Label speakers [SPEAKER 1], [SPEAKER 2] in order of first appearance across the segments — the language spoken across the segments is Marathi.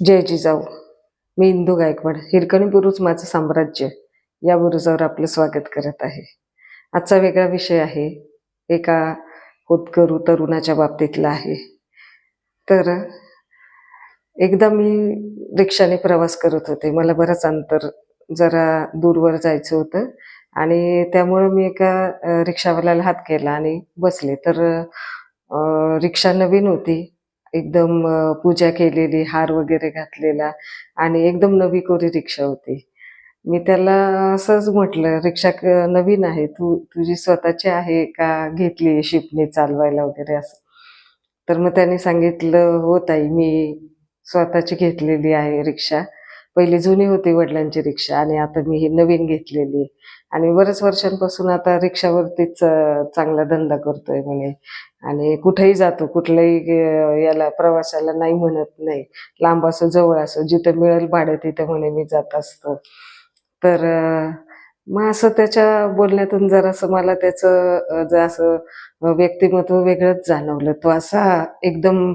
[SPEAKER 1] जय जिजाऊ. मी इंदू गायकवाड हिरकणी बुरुज माझं साम्राज्य या बुरुजावर आपलं स्वागत करत आहे. आजचा वेगळा विषय आहे एका होतकरू तरुणाच्या बाबतीतला आहे. तर एकदा मी रिक्षाने प्रवास करत होते. मला बरंच अंतर जरा दूरवर जायचं होतं आणि त्यामुळं मी एका रिक्षावाल्याला हात केला आणि बसले. तर रिक्षा नवीन होती. एकदम पूजा केलेली हार वगैरे घातलेला आणि एकदम नवी कोरी रिक्षा होती. मी त्याला असंच म्हटलं रिक्षा नवीन आहे तू तुझी स्वतःची आहे का घेतली शिपने चालवायला वगैरे असं? तर मग त्याने सांगितलं हो ताई मी स्वतःची घेतलेली आहे रिक्षा. पहिली जुनी होती वडिलांची रिक्षा आणि आता मी ही नवीन घेतलेली आहे. आणि बऱ्याच वर्षांपासून आता रिक्षावरतीच चांगला धंदा करतोय म्हणे. आणि कुठेही जातो कुठल्याही याला प्रवासाला नाही म्हणत नाही. लांब असो जवळ असो जिथं मिळेल भाडं तिथं म्हणे मी जात असतो. तर मग असं त्याच्या बोलण्यातून जरासं मला त्याचं जर असं व्यक्तिमत्व वेगळंच जाणवलं तो असा एकदम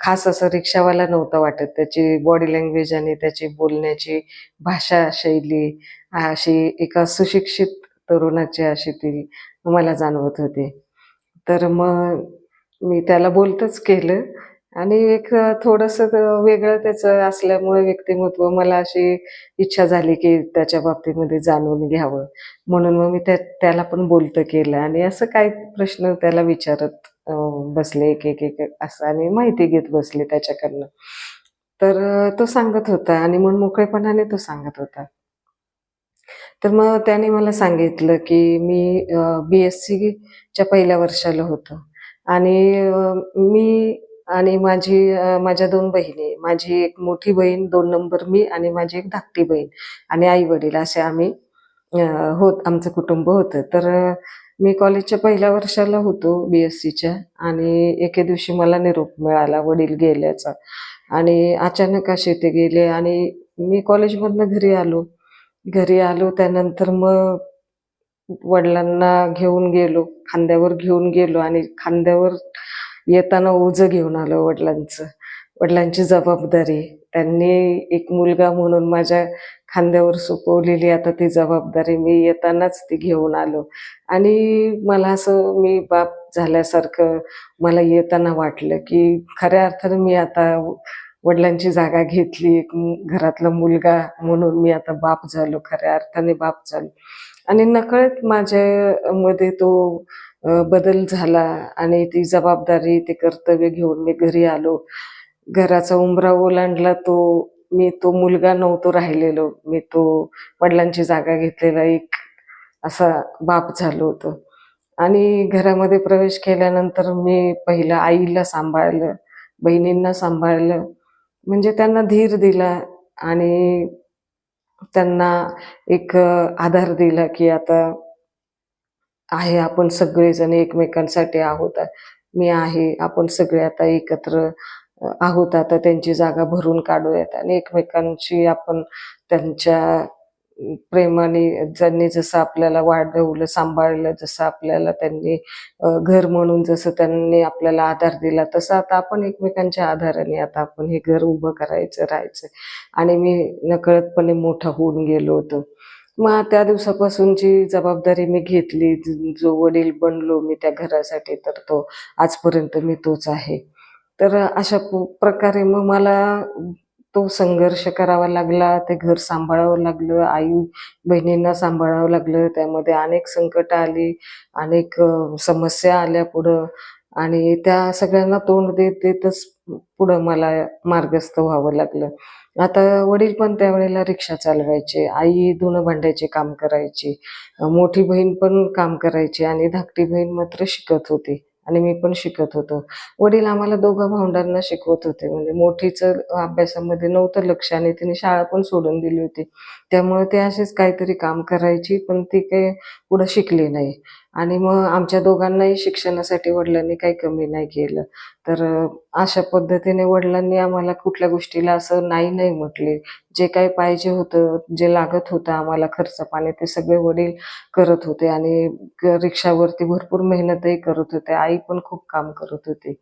[SPEAKER 1] खास असं रिक्षावाला नव्हता वाटत. त्याची बॉडी लँग्वेज आणि त्याची बोलण्याची भाषा शैली अशी एका सुशिक्षित तरुणाची अशी ती मला जाणवत होती. तर मग मी त्याला बोलतच केलं. आणि एक थोडंसं वेगळं त्याचं असल्यामुळे व्यक्तिमत्व मला अशी इच्छा झाली की त्याच्या बाबतीमध्ये जाणून घ्यावं. म्हणून मग मी त्या त्याला पण बोलतं केलं. आणि असं काही प्रश्न त्याला विचारत बसले एक एक एक असं आणि माहिती घेत बसले त्याच्याकडनं. तर तो सांगत होता आणि मन मोकळेपणाने तो सांगत होता. तर मग त्याने मला सांगितलं की मी बी एस सीच्या पहिल्या वर्षाला होतो. आणि मी आणि माझी माझ्या दोन बहिणी माझी एक मोठी बहीण दोन नंबर मी आणि माझी एक धाकटी बहीण आणि आई वडील असे आम्ही होत आमचं कुटुंब होतं. तर मी कॉलेजच्या पहिल्या वर्षाला होतो बी एस सीच्या आणि एके दिवशी मला निरोप मिळाला वडील गेल्याचा. आणि अचानक असे ते गेले आणि मी कॉलेजमधनं घरी आलो. घरी आलो त्यानंतर मग वडिलांना घेऊन गेलो खांद्यावर घेऊन गेलो आणि खांद्यावर येताना ओझं घेऊन आलो वडिलांचं. वडिलांची जबाबदारी. त्यांनी एक मुलगा म्हणून माझ्या खांद्यावर सोपवलेली आता ती जबाबदारी मी येतानाच ती घेऊन आलो. आणि मला असं मी बाप झाल्यासारखं मला येताना वाटलं की खऱ्या अर्थानं मी आता वडिलांची जागा घेतली एक घरातला मुलगा म्हणून मी आता बाप झालो खऱ्या अर्थाने बाप झालो. आणि नकळत माझ्या मध्ये तो बदल झाला आणि ती जबाबदारी ते कर्तव्य घेऊन मी घरी आलो. घराचा उंबरा ओलांडला तो मी तो मुलगा नव्हतो राहिलेलो. मी तो वडिलांची जागा घेतलेला एक असा बाप झालो होतो. आणि घरामध्ये प्रवेश केल्यानंतर मी पहिलं आईला सांभाळलं बहिणींना सांभाळलं. म्हणजे त्यांना धीर दिला आणि त्यांना एक आधार दिला की आता आहे आपण सगळेजण एकमेकांसाठी आहोत. मी आहे आपण सगळे आता एकत्र आहोत. आता त्यांची जागा भरून काढूयात आणि एकमेकांशी आपण त्यांच्या प्रेमाने ज्यांनी जसं आपल्याला वाढवलं सांभाळलं जसं आपल्याला त्यांनी घर म्हणून जसं त्यांनी आपल्याला आधार दिला तसं आता आपण एकमेकांच्या आधाराने आता आपण हे घर उभं करायचं राहायचं. आणि मी नकळतपणे मोठा होऊन गेलो होतो. मग त्या दिवसापासूनची जबाबदारी मी घेतली. जो वडील बनलो मी त्या घरासाठी तर तो आजपर्यंत मी तोच आहे. तर अशा प्रकारे मग मला तो संघर्ष करावा लागला ते घर सांभाळावं लागलं आई बहिणींना सांभाळावं लागलं. त्यामध्ये अनेक संकट आली अनेक समस्या आल्या पुढं. आणि त्या सगळ्यांना तोंड देत देतच पुढं मला मार्गस्थ व्हावं लागलं. आता वडील पण त्यावेळेला रिक्षा चालवायचे आई धुणं भांड्याचे काम करायची मोठी बहीण पण काम करायची आणि धाकटी बहीण मात्र शिकत होती. आणि मी पण शिकत होतो. वडील आम्हाला दोघं भावंडांना शिकवत होते. म्हणजे मोठीचं अभ्यासामध्ये नव्हतं लक्ष आणि तिने शाळा पण सोडून दिली होती. त्यामुळे ते असेच काहीतरी काम करायची पण ती काही पुढं शिकली नाही. आणि मग आमच्या दोघांनाही शिक्षणासाठी वडिलांनी काही कमी नाही केलं. तर अशा पद्धतीने वडिलांनी आम्हाला कुठल्या गोष्टीला असं नाही नाही म्हटले. जे काही पाहिजे होतं जे लागत होतं आम्हाला खर्च पाणी ते सगळे वडील करत होते आणि रिक्षावरती भरपूर मेहनतही करत होते. आई पण खूप काम करत होती.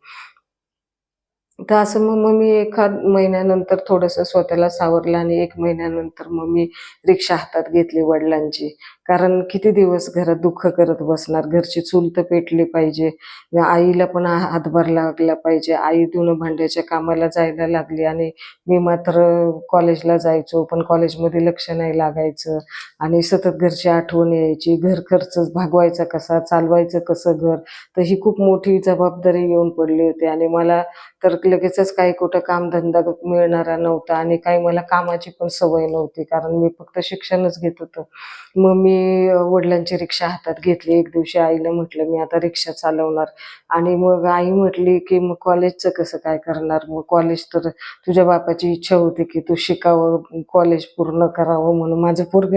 [SPEAKER 1] तर असं मग मग मी एखाद महिन्यानंतर थोडंसं स्वतःला सावरलं आणि एक महिन्यानंतर मग मी रिक्षा हातात घेतली वडिलांची. कारण किती दिवस घरात दुःख करत बसणार? घरची चूल तर पेटली पाहिजे. आईला पण हातभार लागला पाहिजे. आई धुणं भांड्याच्या कामाला जायला लागली आणि मी मात्र कॉलेजला जायचो पण कॉलेजमध्ये लक्ष नाही लागायचं. आणि सतत घरची आठवण यायची. घर खर्च भागवायचा कसा? चालवायचं कसं घर? तर ही खूप मोठी जबाबदारी येऊन पडली होती आणि मला तर लगेचच काही कुठं कामधंदा मिळणारा नव्हता आणि काही मला कामाची पण सवय नव्हती कारण मी फक्त शिक्षणच घेत होतो. मग मी मी वडिलांची रिक्षा हातात घेतली. एक दिवशी आईला म्हटलं मी आता रिक्षा चालवणार. आणि मग आई म्हटली की मग कॉलेजचं कसं काय करणार? मग कॉलेज तर तुझ्या बापाची इच्छा होती की तू शिकावं कॉलेज पूर्ण करावं म्हणून. माझं पोरग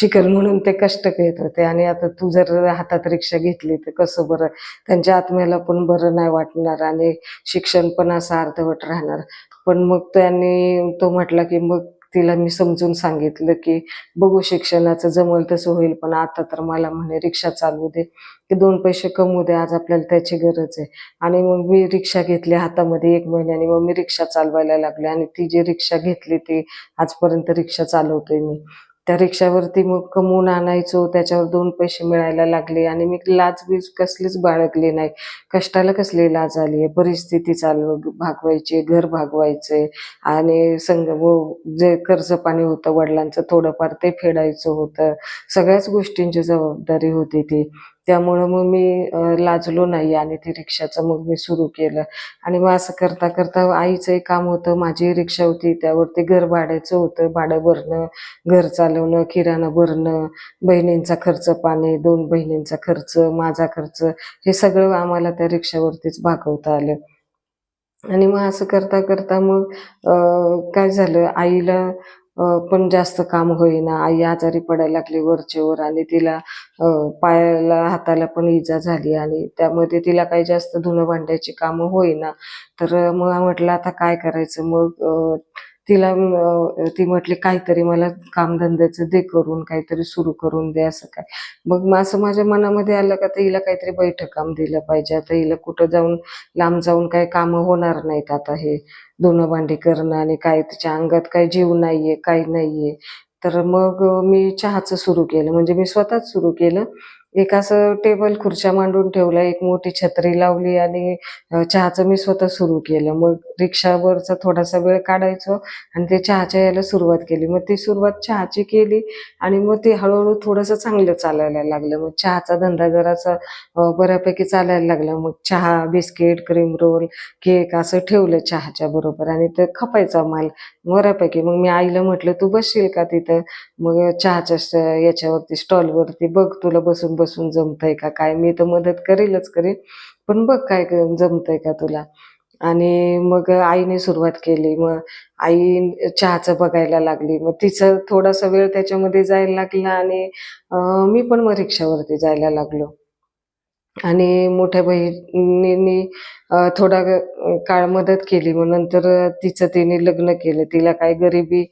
[SPEAKER 1] शिकेल म्हणून ते कष्ट घेत होते. आणि आता तू जर हातात रिक्षा घेतली तर कसं बरं? त्यांच्या आत्म्याला पण बरं नाही वाटणार आणि शिक्षण पण असं अर्धवट राहणार. पण मग त्यांनी तो म्हटला की मग तिला मी समजून सांगितलं की बघू शिक्षणाचं जमल तसं होईल पण आता तर मला म्हणे रिक्षा चालवू दे. की दोन पैसे कमवू दे आज आपल्याला त्याची गरज आहे. आणि मग मी रिक्षा घेतली हातामध्ये एक महिन्याने. मग मी रिक्षा चालवायला लागले आणि ती जी रिक्षा घेतली ती आजपर्यंत रिक्षा चालवते मी. त्या रिक्षावरती मग कमवून आणायचो त्याच्यावर दोन पैसे मिळायला लागले आणि मी लाज बीज कसलीच बाळगली नाही. कष्टाला कसली लाज आली आहे? परिस्थिती चालव भागवायची घर भागवायचे आणि संग जे कर्ज पाणी होतं वडिलांचं थोडंफार ते फेडायचं होतं. सगळ्याच गोष्टींची जबाबदारी होती ती. त्यामुळं मग मी लाजलो नाही आणि ती रिक्षाचं मग मी सुरू केलं. आणि मग असं करता करता आईचंही काम होतं माझी रिक्षा होती त्यावरती घर भाड्याचं होतं भाडं भरणं घर चालवणं किराणा भरणं बहिणींचा खर्च पाणी दोन बहिणींचा खर्च माझा खर्च हे सगळं आम्हाला त्या रिक्षावरतीच भागवता आलं. आणि मग असं करता करता मग काय झालं आईला पण जास्त काम होईना. आई आजारी पडायला लागली वरचेवर आणि तिला पायाला हाताला पण इजा झाली आणि त्यामध्ये तिला काही जास्त धुणं भांड्याची कामं होईना. तर मग म्हटलं आता काय करायचं? मग तिला ती म्हटली काहीतरी मला कामधंद्याचं दे करून काहीतरी सुरू करून दे असं काय. मग मग असं माझ्या मनामध्ये आलं का तर हिला काहीतरी बैठक काम दिलं पाहिजे. आता हिला कुठं जाऊन लांब जाऊन काही कामं होणार नाहीत आता हे धुणं भांडी करणं आणि काय तिच्या अंगात काही जीव नाहीये काही नाहीये. तर मग मी चहाचं सुरू केलं. म्हणजे मी स्वतःच सुरू केलं. एक असं टेबल खुर्च्या मांडून ठेवला एक मोठी छत्री लावली आणि चहाचं मी स्वतः सुरू केलं. मग रिक्षावरचा थोडासा वेळ काढायचो आणि ते चहाच्या यायला सुरुवात केली. मग ती सुरुवात चहाची केली आणि मग ते हळूहळू थोडंसं चांगलं चालायला लागलं. मग चहाचा धंदा जरासा बऱ्यापैकी चालायला लागला. मग चहा बिस्किट क्रीम रोल केक असं ठेवलं चहाच्या बरोबर आणि ते खपायचा माल बऱ्यापैकी. मग मी आईला म्हटलं तू बसशील का तिथं? मग चहाच्या याच्यावरती स्टॉलवरती बघ तुला बसून बसून जमतंय का काय? मी तर मदत करेलच करेन. पण बघ काय जमतंय का तुला. आणि मग आईने सुरुवात केली. मग आई चहाचं बघायला लागली. मग तिचं थोडासा वेळ त्याच्यामध्ये जायला लागला आणि मी पण मग रिक्षावरती जायला लागलो. आणि मोठ्या बहिणींनी थोडा काळ मदत केली. मग नंतर तिचं तिने लग्न केलं. तिला काही गरिबी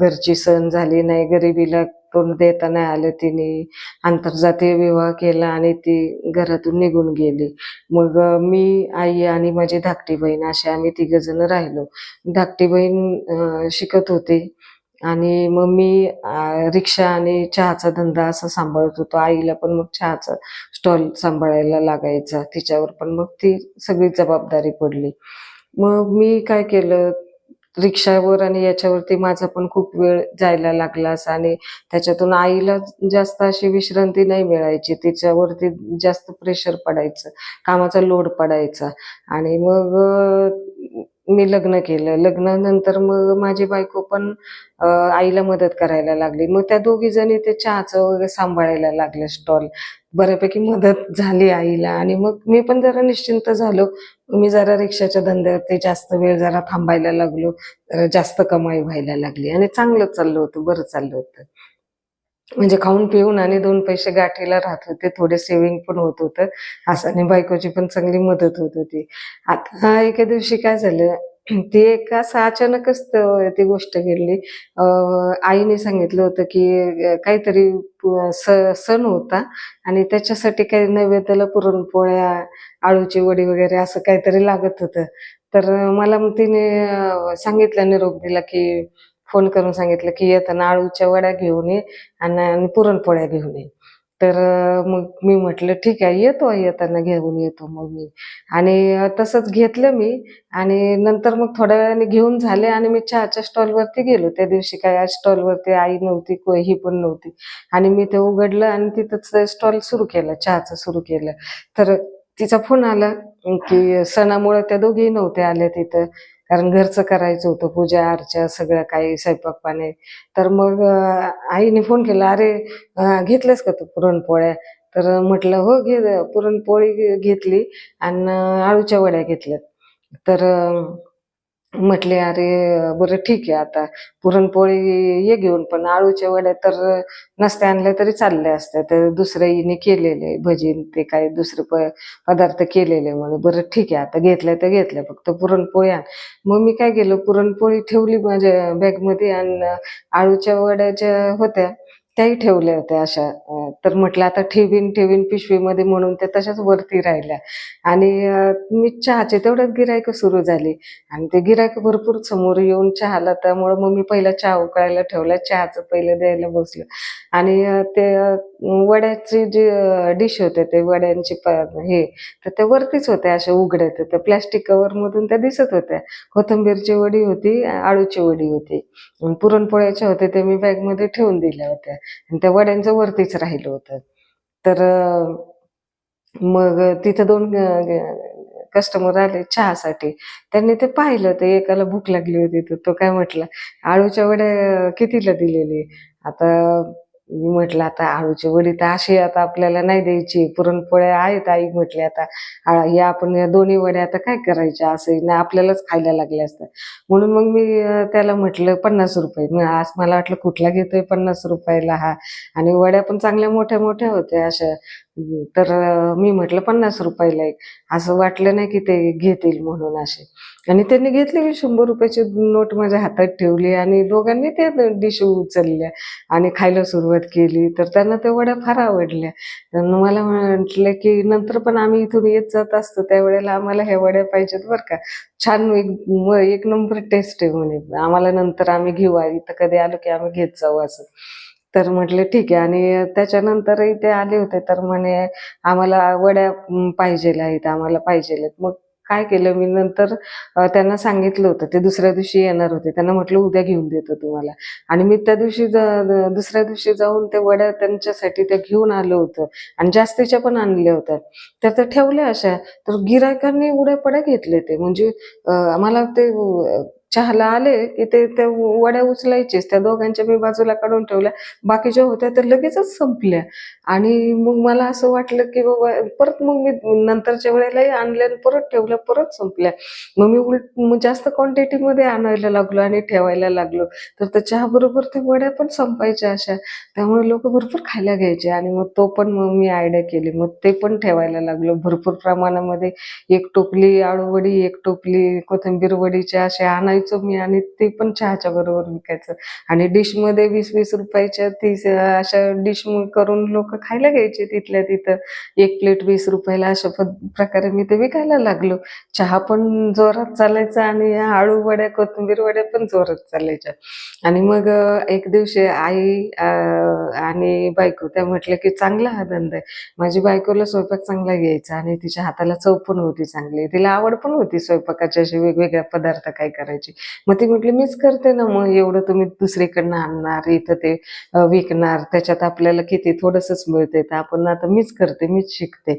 [SPEAKER 1] घरची सण झाली नाही. गरिबीला तोंड देता नाही आलं तिने. आंतरजातीय विवाह केला आणि ती घरातून निघून गेली. मग मी आई आणि माझी धाकटी बहीण असे आम्ही तिघ जण राहिलो. धाकटी बहीण शिकत होती. आणि मग मी रिक्षा आणि चहाचा धंदा असा सांभाळत होतो. आईला पण मग चहाचा स्टॉल सांभाळायला लागायचा. तिच्यावर पण मग ती सगळी जबाबदारी पडली. मग मी काय केलं? रिक्षावर आणि याच्यावरती माझा पण खूप वेळ जायला लागला असा आणि त्याच्यातून आईला जास्त अशी विश्रांती नाही मिळायची. तिच्यावरती जास्त प्रेशर पडायचं. कामाचा लोड पडायचा. आणि मग मी लग्न केलं. लग्नानंतर मग माझी बायको पण आईला मदत करायला लागली. मग त्या दोघी जणी ते चहाचं वगैरे सांभाळायला लागले स्टॉल बऱ्यापैकी मदत झाली आईला आणि मग मी पण जरा निश्चिंत झालो. मी जरा रिक्षाच्या धंद्यावरती जास्त वेळ जरा थांबायला लागलो. जरा जास्त कमाई व्हायला लागली आणि चांगलं चाललं होतं बरं चाललं होतं. म्हणजे खाऊन पिऊन आणि दोन पैसे गाठीला राहत होते थोडे सेव्हिंग पण होत होतं. असं आणि बायकोची पण चांगली मदत होत होती. आता एके दिवशी काय झालं ती एक असं अचानकच ती गोष्ट घडली. आईने सांगितलं होतं की काहीतरी स- सण होता आणि त्याच्यासाठी काही नैवेद्याला पुरणपोळ्या आळूची वडी वगैरे असं काहीतरी लागत होतं. तर मला मग तिने सांगितलं निरोप दिला की फोन करून सांगितलं की येताना आळूच्या वड्या घेऊन ये आणि आणि पुरणपोळ्या घेऊन ये. तर मग मी म्हटलं ठीक आहे येतो येताना घेऊन येतो मग मी. आणि तसंच घेतलं मी. आणि नंतर मग थोड्या वेळाने घेऊन झाले आणि मी चहाच्या स्टॉलवरती गेलो. त्या दिवशी काय आज स्टॉलवरती आई नव्हती को- ही पण नव्हती. आणि मी ते उघडलं आणि तिथंच स्टॉल सुरू केलं चहाचं सुरू केलं. तर तिचा फोन आला की सणामुळे त्या दोघेही नव्हत्या आल्या तिथं. कारण घरचं करायचं होतं पूजा अर्चा सगळं काही स्वयंपाक पाणी. तर मग आईने फोन केला अरे अं, घेतलंस का तू पुरणपोळ्या? तर म्हटलं हो घे पुरणपोळी घेतली आणि आळूच्या वड्या घेतल्यात. तर म्हटले अरे बरं ठीक आहे आता. पुरणपोळी ये घेऊन पण आळूच्या वड्या तर नसत्या आणल्या तरी चालल्या असत्या. तर दुसऱ्या हिने केलेले भजीन ते काय दुसरे प पदार्थ केलेले म्हणे बरं ठीक आहे आता घेतल्या तर घेतल्या फक्त पुरणपोळी आण. मग मी काय केलं? पुरणपोळी ठेवली माझ्या बॅगमध्ये आणि आळूच्या वड्याच्या होत्या. त्याही ठेवल्या होत्या अशा. तर म्हटलं आता ठेवीन ठेवीन पिशवीमध्ये म्हणून त्या तशाच वरती राहिल्या. आणि मी चहाचे तेवढ्याच गिरायकं सुरू झाली. आणि ते गिरायक भरपूर समोर येऊन चहाला त्यामुळं मग मी पहिला चहा उकळायला ठेवला चहाचं पहिलं द्यायला बसलं. आणि ते वड्याची जी डिश होते ते वड्यांची प हे तर त्या वरतीच होत्या अशा उघड्या. त्या प्लॅस्टिक कवरमधून त्या दिसत होत्या. कोथिंबीरची वडी होती आळूची वडी होती. पुरणपोळ्याच्या होते ते मी बॅगमध्ये ठेवून दिल्या होत्या. आणि त्या वड्यांचं वरतीच राहिलं होतं. तर मग तिथं दोन कस्टमर आले चहासाठी. त्यांनी ते पाहिलं ते एकाला भूक लागली होती तर तो काय म्हटला आळूच्या वड्या कितीला दिलेली? आता मी म्हटलं आता आळूची वडी तर अशी आता आपल्याला नाही द्यायची. पुरणपोळ्या आहेत आई म्हटली आता या आपण या दोन्ही वड्या आता काय करायच्या? असं नाही आपल्यालाच खायला लागल्या असतात. म्हणून मग मी त्याला म्हटलं पन्नास रुपये. आज मला वाटलं कुठला घेतोय पन्नास रुपयाला हा. आणि वड्या पण चांगल्या मोठ्या मोठ्या होत्या अशा. तर मी म्हटलं पन्नास रुपयाला एक. असं वाटलं नाही की ते घेतील म्हणून असे. आणि त्यांनी घेतली शंभर रुपयाची नोट माझ्या हातात ठेवली आणि दोघांनी त्या डिश उचलल्या आणि खायला सुरुवात केली. तर त्यांना त्या वड्या फार आवडल्या. मला म्हटलं की नंतर पण आम्ही इथून येत जात असतो त्यावेळेला आम्हाला ह्या वड्या पाहिजेत बरं का. छान एक एक नंबर टेस्ट आहे म्हणे. आम्हाला नंतर आम्ही घेऊ. इथं कधी आलो की आम्ही घेत जाऊ असं. तर म्हटलं ठीक आहे. आणि त्याच्यानंतरही ते आले होते तर म्हणे आम्हाला वड्या पाहिजेल्या आहेत आम्हाला पाहिजेल्या आहेत. मग काय केलं? मी नंतर त्यांना सांगितलं होतं. ते दुसऱ्या दिवशी येणार होते. त्यांना म्हटलं उद्या घेऊन देतो तुम्हाला. आणि मी त्या दिवशी दुसऱ्या दिवशी जाऊन ते वड्या त्यांच्यासाठी त्या घेऊन आलो होतं. आणि जास्तीच्या पण आणल्या होत्या. तर त्या ठेवल्या अशा. तर गिरायकांनी उड्या पड्या घेतले ते. म्हणजे आम्हाला मला ते चहाला आले की ते त्या वड्या उचलायचेच त्या दोघांच्या मी बाजूला काढून ठेवल्या. बाकीच्या होत्या तर लगेचच संपल्या. आणि मग मला असं वाटलं की बाबा परत मग मी नंतरच्या वेळेलाही आणल्या आणि परत ठेवल्या परत संपल्या. मग मी उलट मग जास्त क्वांटिटीमध्ये आणायला लागलो आणि ठेवायला लागलो. तर त्या चहा बरोबर त्या वड्या पण संपायच्या अशा. त्यामुळे लोक भरपूर खायला घ्यायचे आणि मग तो पण मग मी आयडिया केली. मग ते पण ठेवायला लागलो. भरपूर प्रमाणामध्ये एक टोपली आळूवडी एक टोपली कोथिंबीर वडीच्या असे आणायचे. मी आणि ते पण चहाच्या बरोबर विकायचं. आणि डिशमध्ये वीस वीस रुपयाच्या तीस अशा डिश करून लोक खायला घ्यायचे तिथल्या तिथं. एक प्लेट वीस रुपयाला अशा प्रकारे मी ते विकायला लागलो. चहा पण जोरात चालायचा आणि आळू वड्या कोथिंबीर वड्या पण जोरात चालायच्या. आणि मग एक दिवशी आई आणि बायको त्या म्हटलं की चांगला हा धंदा आहे. माझी बायकोला स्वयंपाक चांगला घ्यायचा आणि तिच्या हाताला चव पण होती चांगली. तिला आवड पण होती स्वयंपाकाच्या अशी वेगवेगळ्या पदार्थ काय करायचे. मग ती म्हटली मीच करते ना मग एवढं तुम्ही दुसरीकडनं आणणार इथं ते विकणार त्याच्यात आपल्याला किती थोडंसंच मिळते तर आपण आता मीच करते मीच शिकते.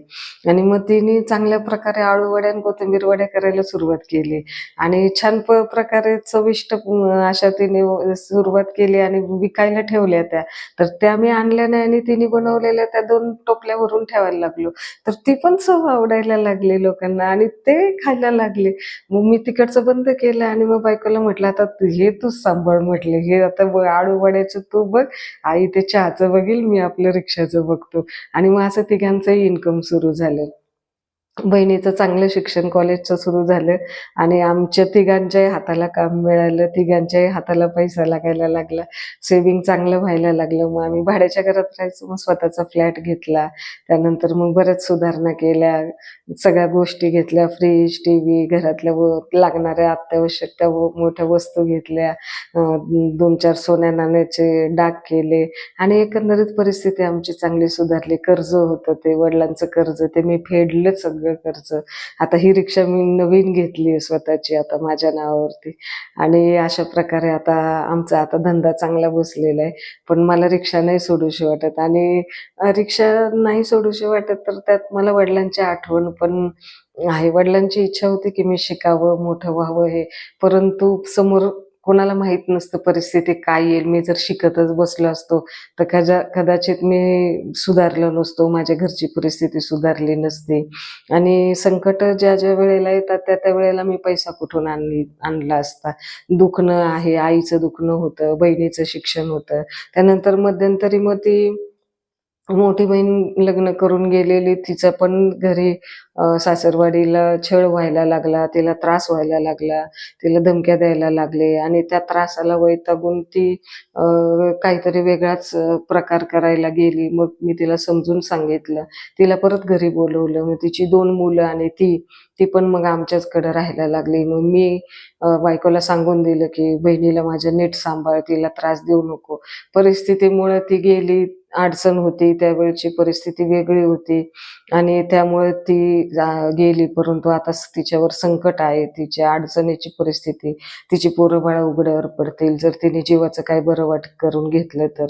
[SPEAKER 1] आणि मग तिने चांगल्या प्रकारे आळू वड्या आणि कोथिंबीर वड्या करायला सुरुवात केली. आणि छान प प्रकारे चविष्ट अशा तिने सुरुवात केली आणि विकायला ठेवल्या त्या. तर त्या मी आणल्या नाही आणि तिने बनवलेल्या त्या दोन टोपल्या भरून ठेवायला लागलो. तर ती पण चव आवडायला लागली लोकांना आणि ते खायला लागले. मग मी तिकडचं बंद केलं आणि मग बायकोला म्हटलं आता तू- हे तूच सांभाळ म्हटले. हे आता ब- वड्याचं तू बघ आई ते चहाचं बघील मी आपलं रिक्षाचं बघतो. आणि मग असं तिघांचंही इन्कम सुरू झालं. बहिणीचं चांगलं शिक्षण कॉलेजचं सुरू झालं आणि आमच्या तिघांच्याही हाताला काम मिळालं तिघांच्याही हाताला पैसा लागायला लागला सेविंग चांगलं व्हायला लागलं. मग आम्ही भाड्याच्या घरात राहायचो मग स्वतःचा फ्लॅट घेतला. त्यानंतर मग बऱ्याच सुधारणा केल्या सगळ्या गोष्टी घेतल्या फ्रीज टी व्ही घरातल्या व लागणाऱ्या अत्यावश्यक त्या व- मोठ्या वस्तू घेतल्या दोन चार सोन्या नाण्याचे डाग केले आणि एकंदरीत परिस्थिती आमची चांगली सुधारली. कर्ज होतं ते वडिलांचं कर्ज ते मी फेडलं सगळं. कर्ज. आता ही रिक्षा मी नवीन घेतली आहे स्वतःची आता माझ्या नावावरती. आणि अशा प्रकारे आता आमचा आता धंदा चांगला बसलेला आहे. पण मला रिक्षा नाही सोडूशी वाटत. आणि रिक्षा नाही सोडूशी वाटत तर त्यात मला वडिलांची आठवण पण आहे. वडिलांची इच्छा होती की मी शिकावं मोठं व्हावं हे. परंतु समोर कोणाला माहीत नसतं परिस्थिती काय येईल. मी जर शिकतच बसलो असतो तर कदा कदाचित मी सुधारलो नसतो माझ्या घरची परिस्थिती सुधारली नसती. आणि संकट ज्या ज्या वेळेला येतात त्या त्या वेळेला मी पैसा कुठून आणली आणला असता. दुखणं आहे आईचं दुखणं होतं बहिणीचं शिक्षण होतं. त्यानंतर मध्यंतरी मग ती मोठी बहीण लग्न करून गेलेली तिचं पण घरी सासरवाडीला छळ व्हायला लागला तिला त्रास व्हायला लागला तिला धमक्या द्यायला लागले आणि त्या त्रासाला वैतागून ती काहीतरी वेगळाच प्रकार करायला गेली. मग मी तिला समजून सांगितलं. तिला परत घरी बोलवलं. मग तिची दोन मुलं आणि ती ती पण मग आमच्याचकडे राहायला लागली. मग मी बायकोला सांगून दिलं की बहिणीला माझ्या नीट सांभाळ तिला त्रास देऊ नको. परिस्थितीमुळे ती गेली. अडचण होती त्यावेळची परिस्थिती वेगळी होती आणि त्यामुळे ती जा- गेली. परंतु आता तिच्यावर संकट आहे तिच्या अडचणीची परिस्थिती तिची पोरं बाळा उघड्यावर पडतील. जर तिने जीवाचं काय बरं वाट करून घेतलं तर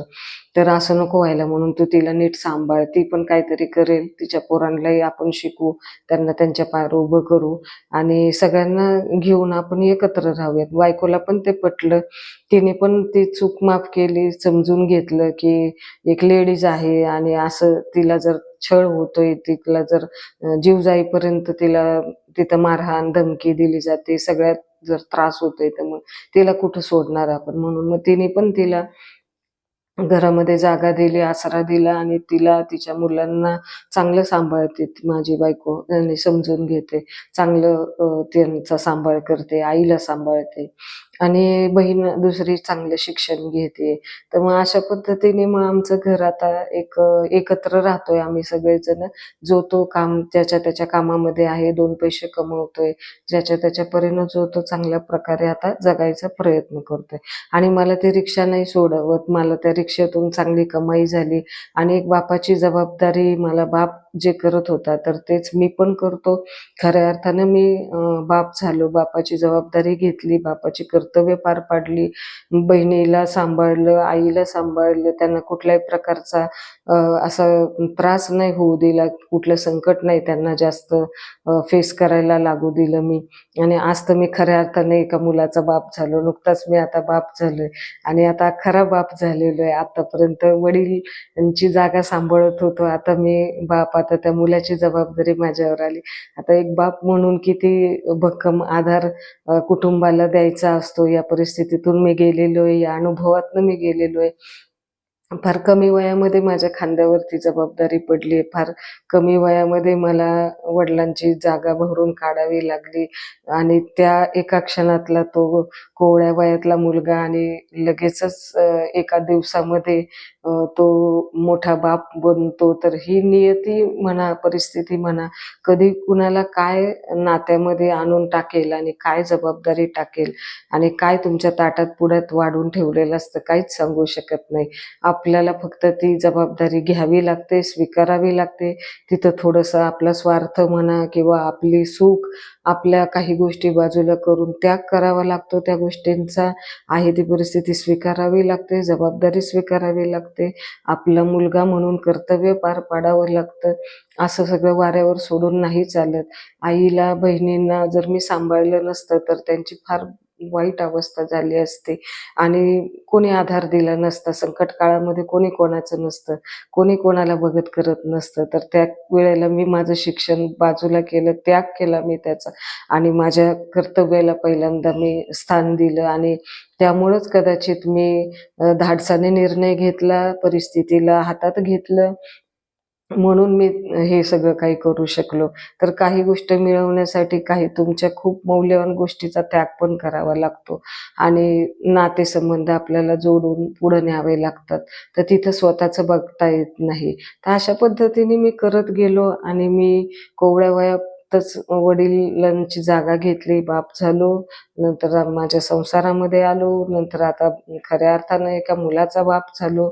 [SPEAKER 1] तर असं नको व्हायला म्हणून तू तिला नीट सांभाळ. ती पण काहीतरी करेल. तिच्या पोरांनाही आपण शिकू त्यांना त्यांच्या पायावर उभं करू आणि सगळ्यांना घेऊन आपण एकत्र राहूयात. बायकोला पण ते पटलं. तिने पण ती चूक माफ केली समजून घेतलं की एक लेडीज आहे आणि असं तिला जर छळ होतोय तिला जर जीव जाईपर्यंत तिला तिथं मारहाण धमकी दिली जाते सगळ्यात जर त्रास होतोय तर मग तिला कुठं सोडणार आपण? म्हणून मग तिने पण तिला घरामध्ये जागा दिली आसरा दिला आणि तिला तिच्या मुलांना चांगलं सांभाळते माझी बायको. समजून घेते. चांगलं त्यांचा सांभाळ करते आईला सांभाळते. आणि बहीण दुसरी चांगलं शिक्षण घेते. तर मग अशा पद्धतीने मग आमचं घर आता एक एकत्र राहतोय आम्ही सगळेजण. जो तो काम ज्याच्या त्याच्या कामामध्ये आहे दोन पैसे कमवतोय. ज्याच्या त्याच्या परीनं जो तो चांगल्या प्रकारे आता जगायचा प्रयत्न करतोय. आणि मला ती रिक्षा नाही सोडवत. मला त्या रिक्षेतून चांगली कमाई झाली. आणि एक बापाची जबाबदारी मला बाप जे करत होता तर तेच मी पण करतो. खऱ्या अर्थानं मी बाप झालो. बापाची जबाबदारी घेतली. बापाची कर्तव्य पार पाडली. बहिणीला सांभाळलं आईला सांभाळलं त्यांना कुठल्याही प्रकारचा असा त्रास नाही होऊ दिला कुठलं संकट नाही त्यांना जास्त फेस करायला लागू दिलं मी. आणि आज तर मी खऱ्या अर्थाने एका मुलाचा बाप झालो. नुकताच मी आता बाप झालोय. आणि आता खरा बाप झालेलो आहे. आतापर्यंत वडीलची जागा सांभाळत होतो. आता मी बाप आता त्या मुलाची जबाबदारी माझ्यावर आली. आता एक बाप म्हणून किती भक्कम आधार कुटुंबाला द्यायचा असतो. या परिस्थितीतून मी गेलेलो आहे या अनुभवातनं मी गेलेलो आहे फार कमी वयामध्ये माझ्या खांद्यावरती जबाबदारी पडली आहे फार कमी वयामध्ये मला वडिलांची जागा भरून काढावी लागली. आणि त्या एका क्षणातला तो कोवळ्या वयातला मुलगा आणि लगेचच एका दिवसामध्ये तो मोठा बाप बनतो तर ही नियती म्हणा परिस्थिती म्हणा कधी कुणाला काय नात्यामध्ये आणून टाकेल आणि काय जबाबदारी टाकेल आणि काय तुमच्या ताटात पुढ्यात वाढून ठेवलेलं असतं काहीच सांगू शकत नाही. आपल्याला फक्त ती जबाबदारी घ्यावी लागते स्वीकारावी लागते. तिथं थोडंसं आपला स्वार्थ म्हणा किंवा आपली सुख आपल्या काही गोष्टी बाजूला करून त्याग करावा लागतो. त्या गोष्टींचा आहे ती परिस्थिती स्वीकारावी लागते जबाबदारी स्वीकारावी लागते. आपला मुलगा म्हणून कर्तव्य पार पाडावं लागतं. असं सगळं वाऱ्यावर सोडून नाही चालत. आईला बहिणींना जर मी सांभाळलं नसतं तर त्यांची फार वाईट अवस्था झाली असते. आणि कोणी आधार दिला नसता. संकट काळामध्ये कोणी कोणाचं नसतं. कोणी कोणाला बघत करत नसतं. तर त्या वेळेला मी माझं शिक्षण बाजूला केलं त्याग केला मी त्याचा. आणि माझ्या कर्तव्याला पहिल्यांदा मी स्थान दिलं. आणि त्यामुळंच कदाचित मी धाडसाने निर्णय घेतला परिस्थितीला हातात घेतलं. म्हणून मी हे सगळं काही करू शकलो. तर काही गोष्ट मिळवण्यासाठी काही तुमच्या खूप मौल्यवान गोष्टीचा त्याग पण करावा लागतो. आणि नातेसंबंध आपल्याला जोडून पुढे न्यावे लागतात. तर तिथं स्वतःचं बघता येत नाही. तर अशा पद्धतीने मी करत गेलो आणि मी कोवळ्या वया वयातच वडिलांची जागा घेतली बाप झालो नंतर माझ्या संसारामध्ये आलो नंतर आता खऱ्या अर्थानं एका मुलाचा बाप झालो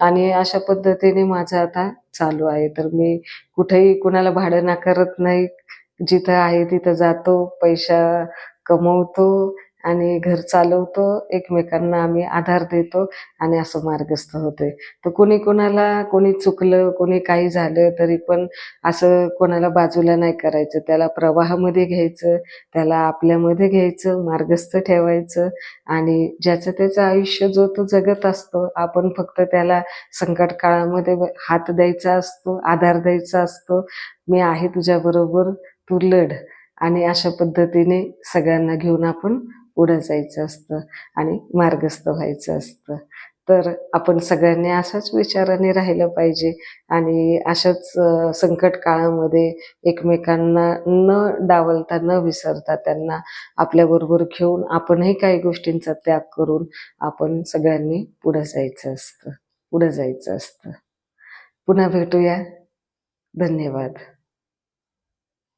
[SPEAKER 1] आणि अशा पद्धतीने माझं आता चालू आहे. तर मी कुठेही कुणाला भाडं नाकारत नाही. जिथं आहे तिथं जातो पैसा कमवतो आणि घर चालवतो एकमेकांना आम्ही आधार देतो आणि असं मार्गस्थ होतोय. तर कोणी कोणाला कोणी चुकलं कोणी काही झालं तरी पण असं कोणाला बाजूला नाही करायचं. त्याला प्रवाहामध्ये घ्यायचं त्याला आपल्यामध्ये घ्यायचं मार्गस्थ ठेवायचं आणि ज्याचं त्याचं आयुष्य जो तो जगत असतो आपण फक्त त्याला संकट काळामध्ये हात द्यायचा असतो आधार द्यायचा असतो मी आहे तुझ्याबरोबर तू लढ. आणि अशा पद्धतीने सगळ्यांना घेऊन आपण पुढं जायचं असतं आणि मार्गस्थ व्हायचं असतं. तर आपण सगळ्यांनी अशाच विचाराने राहिलं पाहिजे आणि अशाच संकट काळामध्ये एकमेकांना न डावलता न विसरता त्यांना आपल्याबरोबर घेऊन आपणही काही गोष्टींचा त्याग करून आपण सगळ्यांनी पुढं जायचं असतं. पुढं जायचं असतं. पुन्हा भेटूया. धन्यवाद.